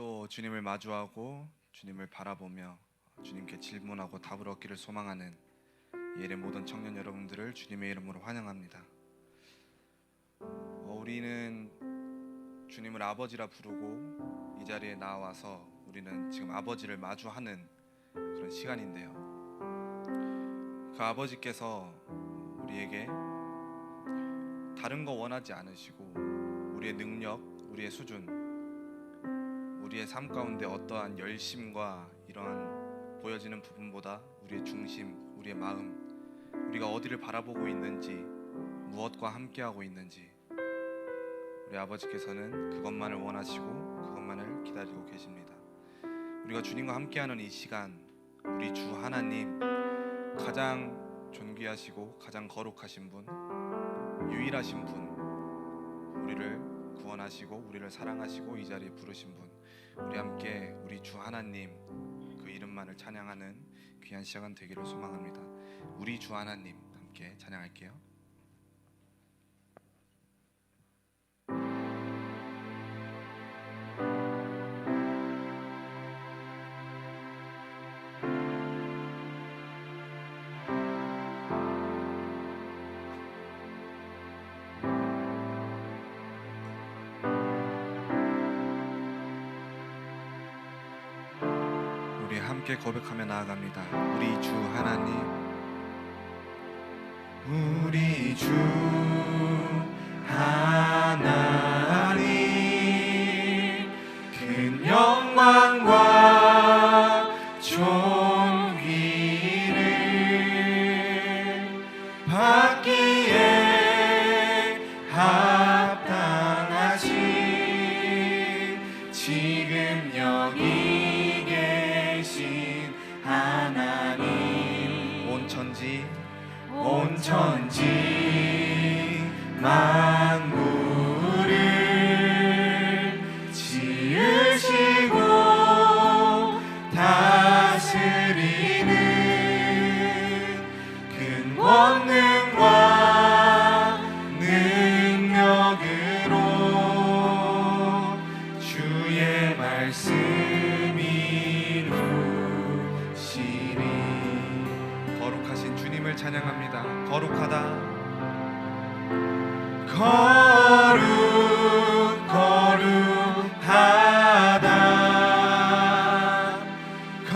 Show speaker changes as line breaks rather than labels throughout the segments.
오늘도 주님을 마주하고 주님을 바라보며 주님께 질문하고 답을 얻기를 소망하는 예의 모든 청년 여러분들을 주님의 이름으로 환영합니다. 어, 우리는 주님을 아버지라 부르고 이 자리에 나와서 우리는 지금 아버지를 마주하는 그런 시간인데요. 그 아버지께서 우리에게 다른 거 원하지 않으시고 우리의 능력, 우리의 수준, 우리의 삶 가운데 어떠한 열심과 이러한 보여지는 부분보다 우리의 중심, 우리의 마음, 우리가 어디를 바라보고 있는지, 무엇과 함께하고 있는지 우리 아버지께서는 그것만을 원하시고 그것만을 기다리고 계십니다. 우리가 주님과 함께하는 이 시간, 우리 주 하나님 가장 존귀하시고 가장 거룩하신 분, 유일하신 분, 우리를 구원하시고 우리를 사랑하시고 이 자리에 부르신 분, 우리 함께 우리 주 하나님 그 이름만을 찬양하는 귀한 시간 되기를 소망합니다. 우리 주 하나님 함께 찬양할게요. 함께 고백하며 나아갑니다. 우리 주 하나님, 우리 주 천지 온 천지 만물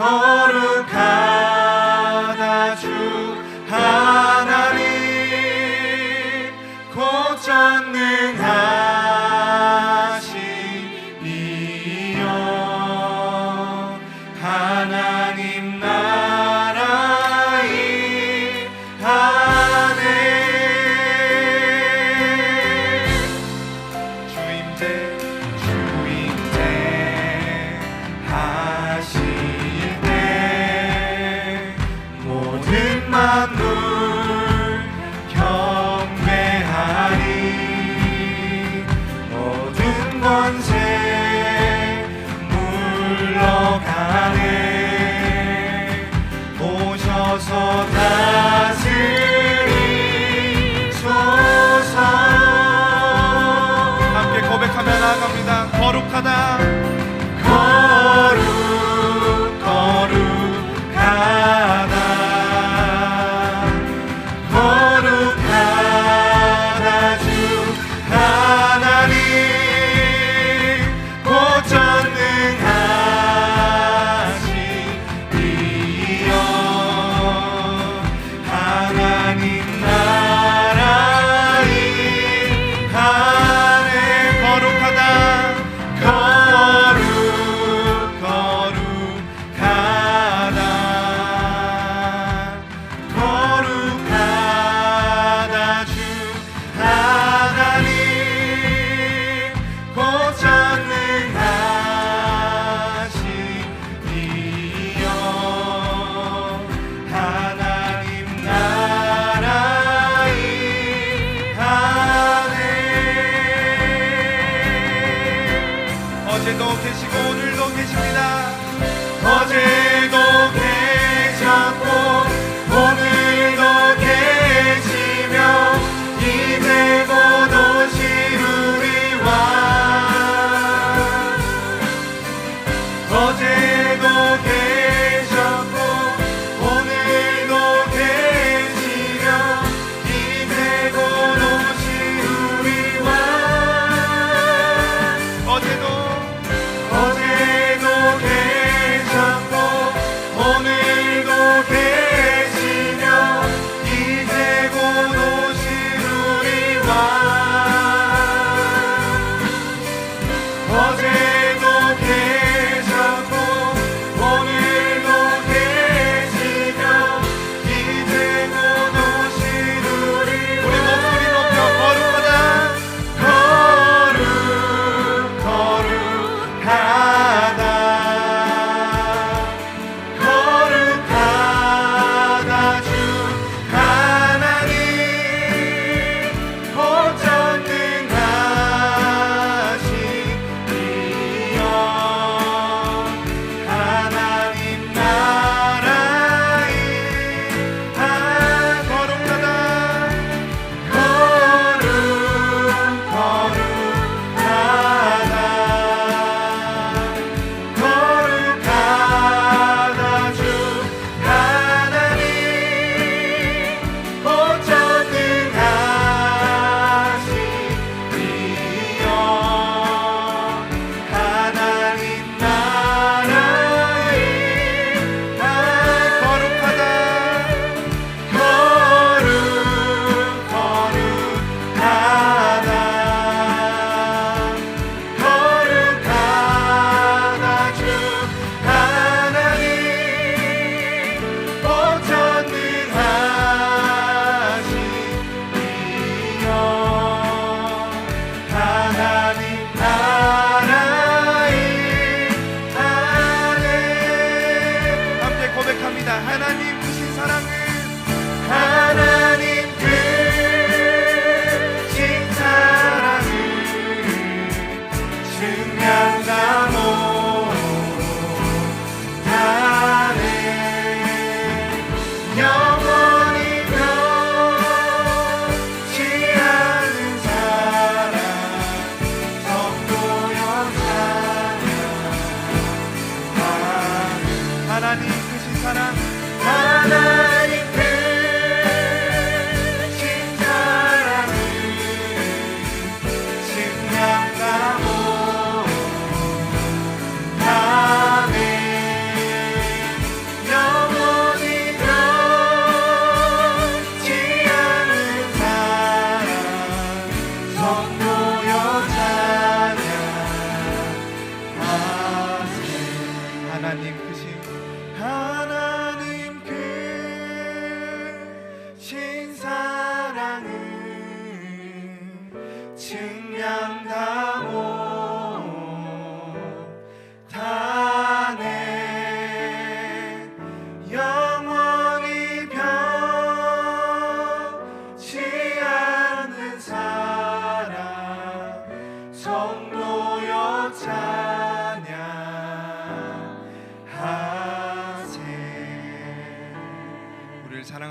거룩하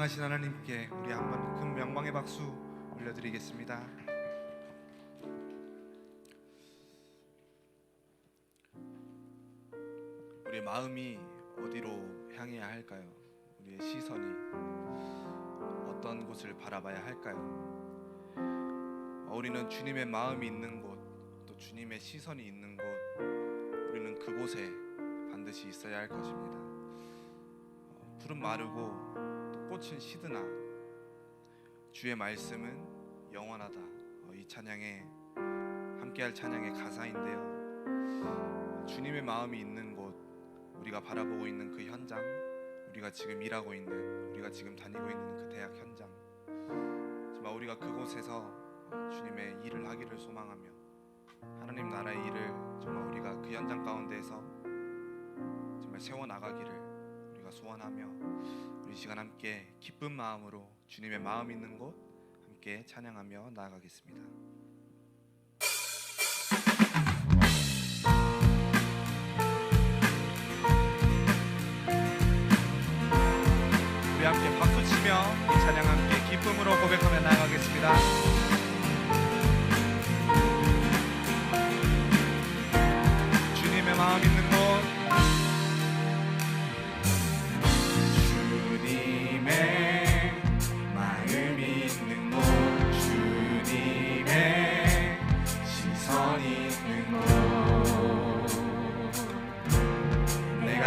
사랑하신
하나님께 우리 한번 큰 명방의 박수 올려드리겠습니다. 우리의 마음이 어디로 향해야 할까요? 우리의 시선이 어떤 곳을 바라봐야 할까요? 어, 우리는 주님의 마음이 있는 곳, 또 주님의 시선이 있는 곳, 우리는 그곳에 반드시 있어야 할 것입니다. 어, 풀은 마르고 또 꽃은 시드나 주의 말씀은 영원하다. 어, 이 찬양에 함께할 찬양의 가사인데요. 주님의 마음이 있는 곳, 우리가 바라보고 있는 그 현장, 우리가 지금 일하고 있는, 우리가 지금 다니고 있는 그 대학 현장, 정말 우리가 그곳에서 어, 주님의 일을 하기를 소망하며 하나님 나라의 일을 정말 우리가 그 현장 가운데에서 정말 세워 나가기를 우리가 소원하며 우리 시간 함께 기쁜 마음으로 주님의 마음 있는 곳 함께 찬양하며 나아가겠습니다. 함께 박수 치며 이 찬양 함께 기쁨으로 고백하며 나아가겠습니다.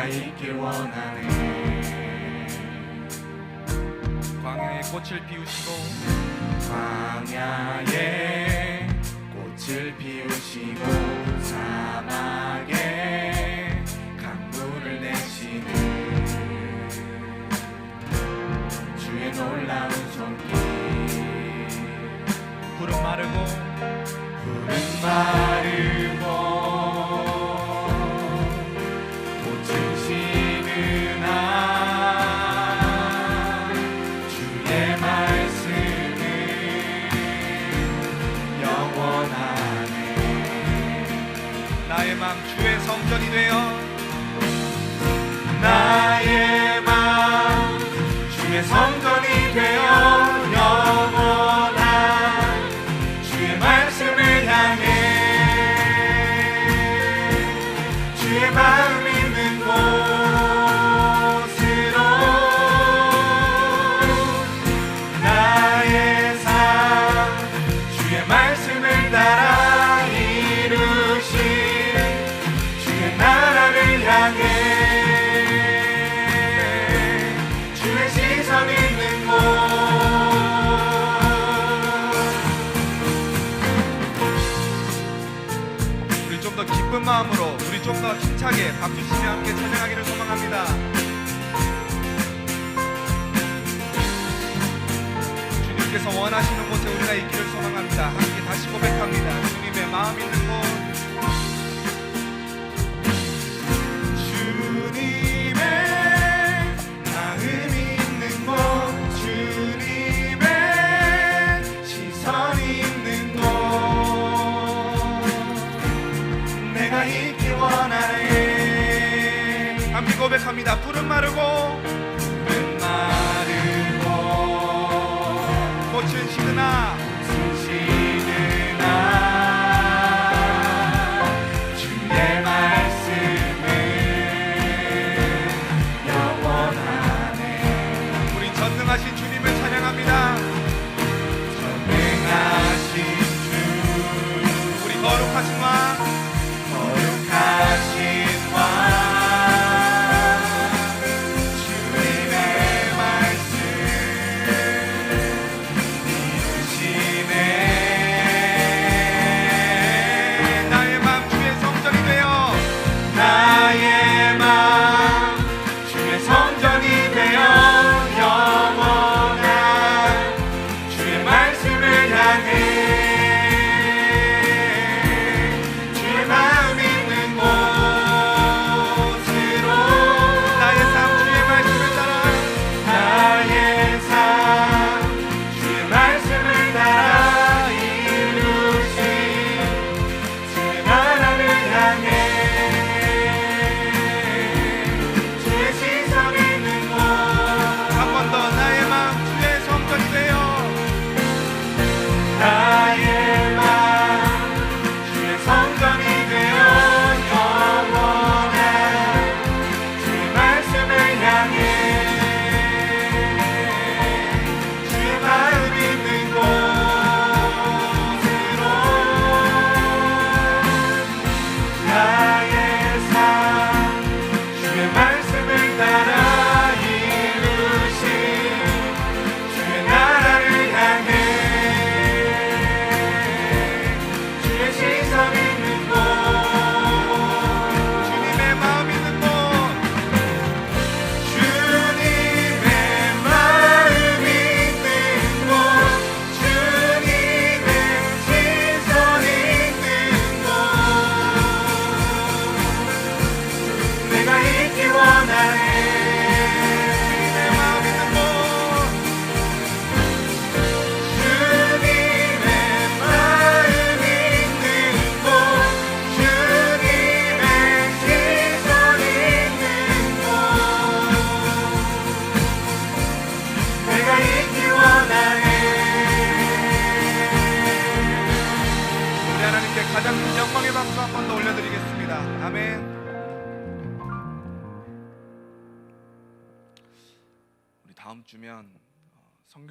있길 원하네.
광야의 꽃을 피우시고
광야에 꽃을 피우시고 사막에 더 힘차게 박수 치며 함께 찬양하기를 소망합니다. 주님께서 원하시는 곳에 우리가 있기를 소망합니다. 함께 다시 고백합니다. 주님의 마음 있 찬양합니다.
전능하신 주
우리 거룩하신 왕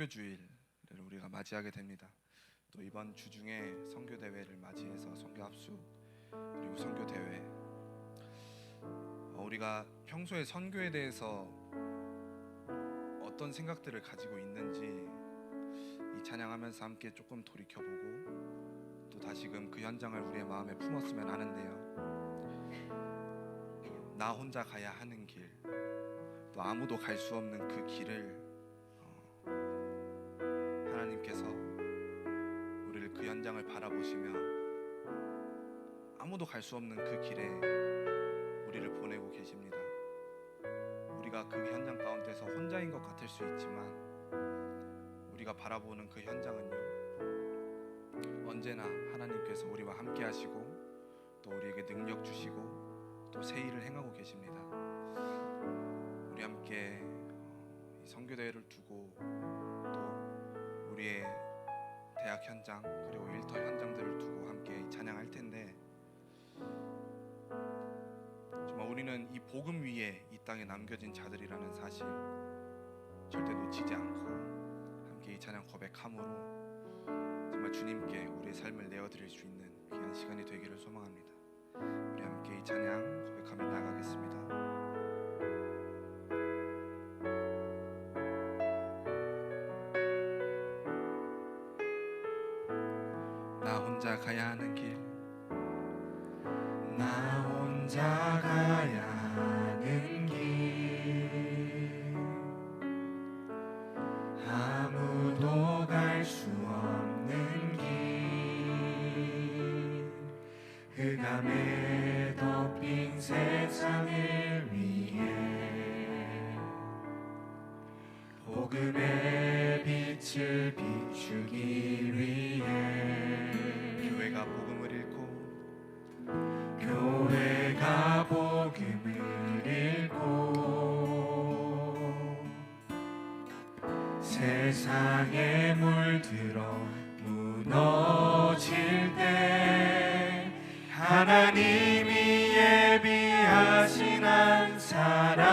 선교 주일을 우리가 맞이하게 됩니다. 또 이번 주 중에 선교 대회를 맞이해서 선교 합수 그리고 선교 대회 어, 우리가 평소에 선교에 대해서 어떤 생각들을 가지고 있는지 이 찬양하면서 함께 조금 돌이켜보고 또 다시금 그 현장을 우리의 마음에 품었으면 하는데요. 나 혼자 가야 하는 길, 또 아무도 갈 수 없는 그 길을 어, 하나님께서 우리를 그 현장을 바라보시며 아무도 갈 수 없는 그 길에 우리를 보내고 계십니다. 우리가 그 현장 가운데서 혼자인 것 같을 수 있지만 우리가 바라보는 그 현장은요. 언제나 하나님께서 우리와 함께 하시고 또 우리에게 능력 주시고 또
새 일을 행하고 계십니다. 우리 함께 성교대회를 두고 우리의 대학 현장 그리고 일터 현장들을 두고 함께 찬양할 텐데 정말 우리는 이 복음 위에 이 땅에 남겨진 자들이라는 사실 절대 놓치지 않고 함께 이 찬양 고백함으로 정말 주님께 우리의 삶을 내어드릴 수 있는 귀한 시간이 되기를 소망합니다. 우리 함께 이 찬양 고백하며 나아가겠습니다
세상에 물들어 무너질 때 하나님이 예비하신 한 사람